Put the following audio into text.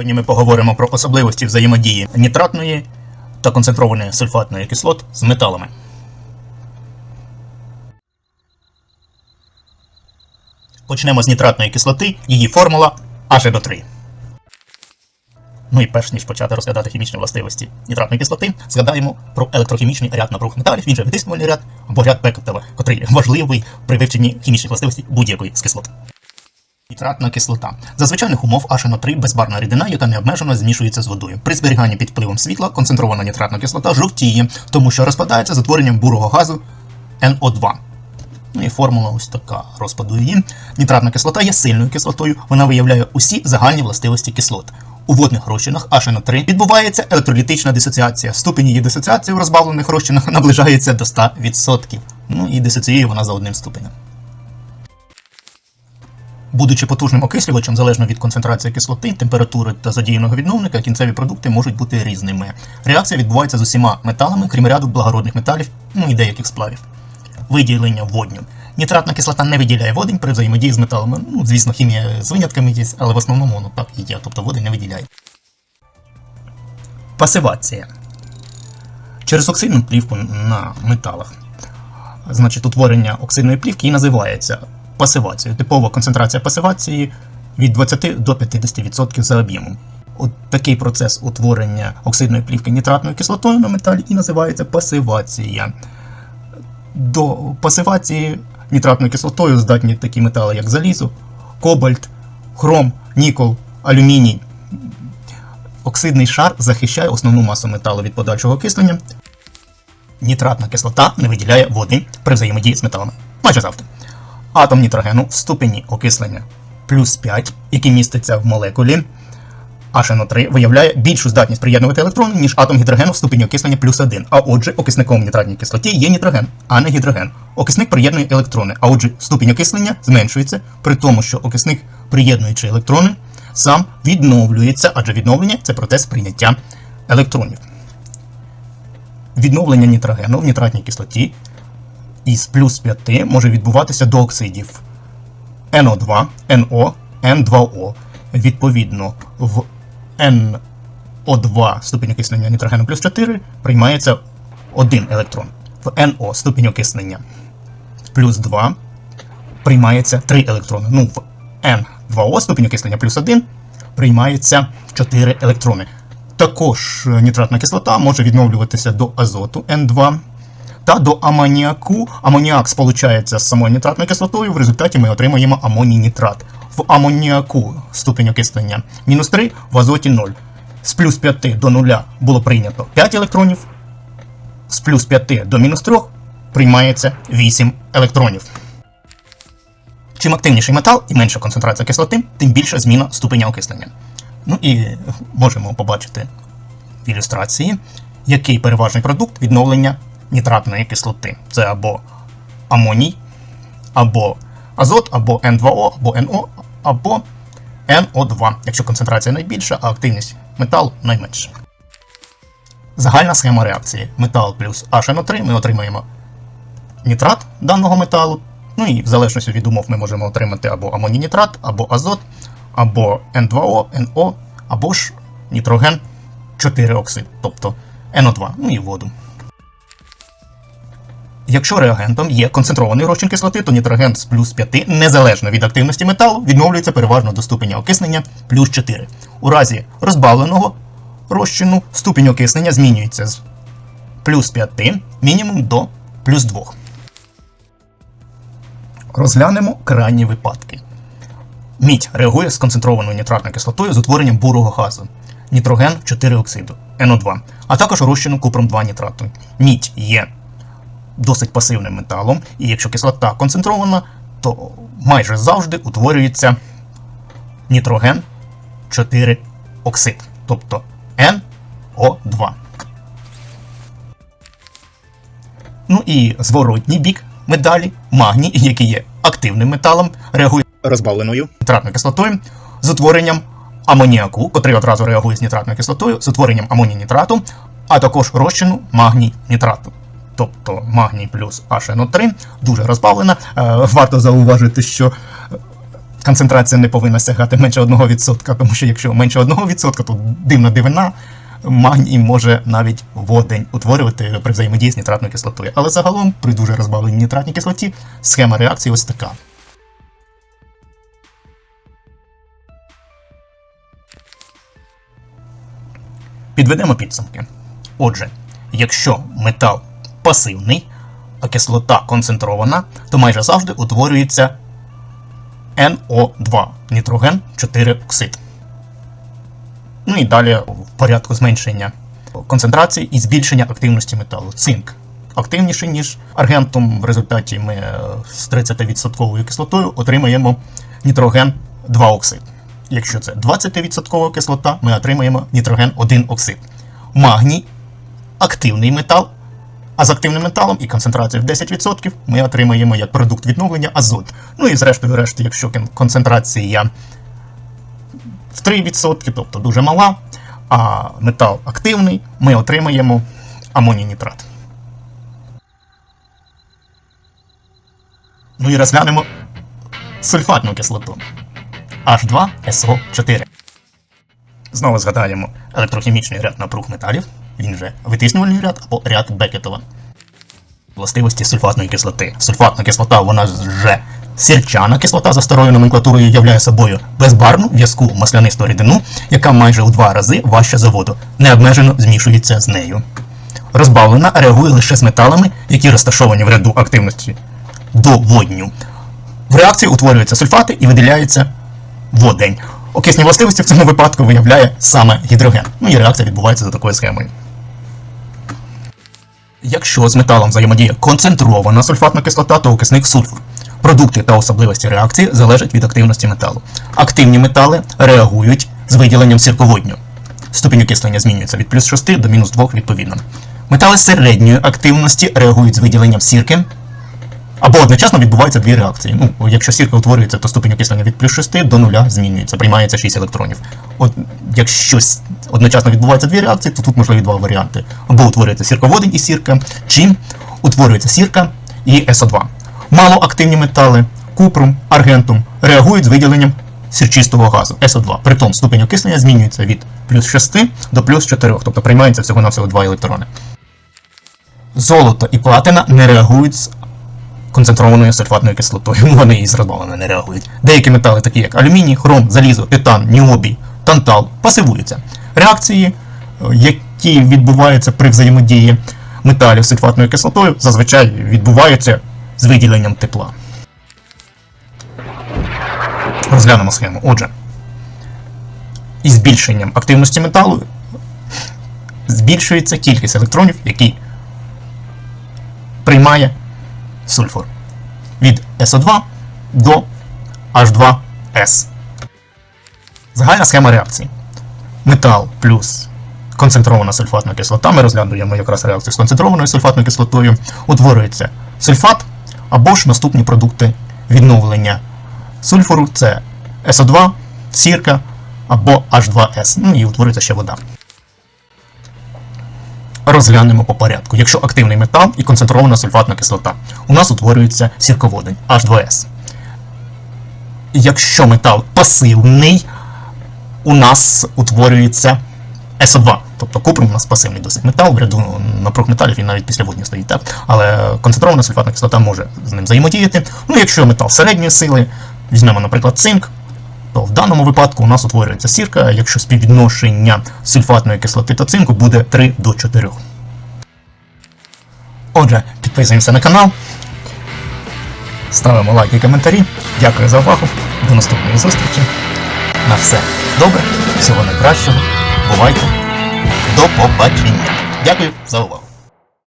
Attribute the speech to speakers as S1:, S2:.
S1: Сьогодні ми поговоримо про особливості взаємодії нітратної та концентрованої сульфатної кислот з металами. Почнемо з нітратної кислоти, її формула HNO3. Ну і перш ніж почати розглядати хімічні властивості нітратної кислоти, згадаємо про електрохімічний ряд напруг металів, він же витиснювальний ряд або ряд Беккертова, котрий важливий при вивченні хімічних властивостей будь-якої з кислот. Нітратна кислота. За звичайних умов HNO3 безбарна рідина, яка необмежено змішується з водою. При зберіганні під впливом світла концентрована нітратна кислота жовтіє, тому що розпадається з утворенням бурого газу NO2. Ну і формула ось така розпаду її. Нітратна кислота є сильною кислотою, вона виявляє усі загальні властивості кислот. У водних розчинах HNO3 відбувається електролітична дисоціація. Ступінь її дисоціації в розбавлених розчинах наближається до 100%. Ну і дисоціює вона за одним ступенем. Будучи потужним окислювачем, залежно від концентрації кислоти, температури та задіяного відновника, кінцеві продукти можуть бути різними. Реакція відбувається з усіма металами, крім ряду благородних металів, ну і деяких сплавів. Виділення водню. Нітратна кислота не виділяє водень при взаємодії з металами. Ну, звісно, хімія з винятками є, але в основному воно так і є, тобто водень не виділяє. Пасивація. Через оксидну плівку на металах. Значить, утворення оксидної плівки і називається пасивацією. Типова концентрація пасивації від 20 до 50% за об'ємом. От такий процес утворення оксидної плівки нітратною кислотою на металі і називається пасивація. До пасивації нітратною кислотою здатні такі метали, як залізо, кобальт, хром, нікол, алюміній. Оксидний шар захищає основну масу металу від подальшого окислення. Нітратна кислота не виділяє води при взаємодії з металами. Майже завжди. Атом нітрогену в ступені окислення плюс 5, який міститься в молекулі HNO3, виявляє більшу здатність приєднувати електрони, ніж атом гідрогену в ступені окислення плюс 1. А отже, окисником в нітратній кислоті є нітроген, а не гідроген. Окисник приєднує електрони, а отже, ступінь окислення зменшується, при тому, що окисник, приєднуючи електрони, сам відновлюється, адже відновлення це процес прийняття електронів. Відновлення нітрогену в нітратній кислоті із плюс 5 може відбуватися до оксидів NO2, NO, N2O. Відповідно, в NO2 ступінь окиснення нітрогену плюс 4 приймається один електрон. В NO ступінь окиснення плюс 2 приймається 3 електрони. Ну, в N2O ступінь окиснення плюс 1 приймається 4 електрони. Також е, нітратна кислота може відновлюватися до азоту N2 та до амоніаку. Амоніак сполучається з самою нітратною кислотою. В результаті ми отримаємо амоній нітрат. В амоніаку ступінь окислення мінус 3, в азоті 0. З плюс 5 до 0 було прийнято 5 електронів. З плюс 5 до мінус 3 приймається 8 електронів. Чим активніший метал і менша концентрація кислоти, тим більша зміна ступеня окислення. Ну і можемо побачити в ілюстрації, який переважний продукт відновлення нітратної кислоти. Це або амоній, або азот, або N2O, або NO, або NO2, якщо концентрація найбільша, а активність металу найменша. Загальна схема реакції метал плюс HNO3 ми отримаємо нітрат даного металу. Ну і в залежності від умов ми можемо отримати або амоній нітрат, або азот, або N2O, NO, або ж нітроген 4 оксид, тобто NO2, ну і воду. Якщо реагентом є концентрований розчин кислоти, то нітроген з плюс 5, незалежно від активності металу, відновлюється переважно до ступеня окиснення плюс 4. У разі розбавленого розчину ступінь окиснення змінюється з плюс 5 мінімум до плюс 2. Розглянемо крайні випадки. Мідь реагує з концентрованою нітратною кислотою з утворенням бурого газу, нітроген 4 оксиду, НО2, а також розчину купром 2 нітрату. Мідь є досить пасивним металом, і якщо кислота концентрована, то майже завжди утворюється нітроген 4 оксид, тобто NO2. Ну і зворотній бік медалі, магній, який є активним металом, реагує розбавленою нітратною кислотою з утворенням амоніаку, котрий одразу реагує з нітратною кислотою, з утворенням амоній-нітрату, а також розчину магній-нітрату. Тобто магній плюс HNO3 дуже розбавлена. Е, Варто зауважити, що концентрація не повинна сягати менше 1%, тому що якщо менше 1%, то димна дивина магній може навіть водень утворювати при взаємодії з нітратною кислотою. Але загалом, при дуже розбавленій нітратній кислоті, схема реакції ось така. Підведемо підсумки. Отже, якщо метал пасивний, а кислота концентрована, то майже завжди утворюється NO2 нітроген 4 оксид. Ну і далі в порядку зменшення концентрації і збільшення активності металу. Цинк активніший, ніж аргентум. В результаті ми е, з 30% кислотою отримаємо нітроген 2 оксид. Якщо це 20% кислота, ми отримаємо нітроген 1 оксид. Магній активний метал. А з активним металом і концентрацією в 10% ми отримаємо як продукт відновлення азот. Ну і зрештою, решті, якщо концентрація в 3%, тобто дуже мала, а метал активний, ми отримаємо амоній нітрат. Ну і розглянемо сульфатну кислоту H2SO4. Знову згадаємо електрохімічний ряд напруг металів, він же витиснювальний ряд або ряд Бекетова. Властивості сульфатної кислоти. Сульфатна кислота, вона вже сірчана кислота за старою номенклатурою являє собою безбарну в'язку маслянисту рідину, яка майже у два рази важча за воду, необмежено змішується з нею. Розбавлена реагує лише з металами, які розташовані в ряду активності до водню. В реакції утворюються сульфати і виділяється водень. Окисні властивості в цьому випадку виявляє саме гідроген. Ну і реакція відбувається за такою схемою. Якщо з металом взаємодіє концентрована сульфатна кислота, то окисник сульфур. Продукти та особливості реакції залежать від активності металу. Активні метали реагують з виділенням сірководню. Ступінь окислення змінюється від плюс 6 до мінус 2 відповідно. Метали середньої активності реагують з виділенням сірки, або одночасно відбуваються дві реакції. Ну, якщо сірка утворюється, то ступінь окислення від плюс 6 до 0 змінюється, приймається 6 електронів. От якщо одночасно відбуваються дві реакції, то тут можливі два варіанти. Або утворюється сірководень і сірка, чи утворюється сірка і СО2. Малоактивні метали, купрум, аргентум реагують з виділенням сірчистого газу СО2. Притом ступінь окислення змінюється від плюс 6 до плюс 4, тобто приймається всього на всього 2 електрони. Золото і платина не реагують з концентрованою сульфатною кислотою. Вони і з не реагують. Деякі метали, такі як алюміній, хром, залізо, титан, ніобій, тантал, пасивуються. Реакції, е, які відбуваються при взаємодії металів з сульфатною кислотою, зазвичай відбуваються з виділенням тепла. Розглянемо схему. Отже, із збільшенням активності металу збільшується кількість електронів, які приймає сульфур від SO2 до H2S. Загальна схема реакції. Метал плюс концентрована сульфатна кислота. Ми розглядуємо якраз реакцію з концентрованою сульфатною кислотою. Утворюється сульфат або ж наступні продукти відновлення сульфуру це SO2, сірка або H2S. Ну і утворюється ще вода. Розглянемо по порядку. Якщо активний метал і концентрована сульфатна кислота, у нас утворюється сірководень H2S. Якщо метал пасивний, у нас утворюється SO2. Тобто купрум у нас пасивний досить метал, в ряду напруг металів він навіть після водню стоїть. Так? Але концентрована сульфатна кислота може з ним взаємодіяти. Ну, якщо метал середньої сили, візьмемо, наприклад, цинк, то в даному випадку у нас утворюється сірка, якщо співвідношення сульфатної кислоти та цинку буде 3 до 4. Отже, підписуємося на канал, ставимо лайки і коментарі. Дякую за увагу. До наступної зустрічі. На все добре, всього найкращого. Бувайте. До побачення. Дякую за увагу.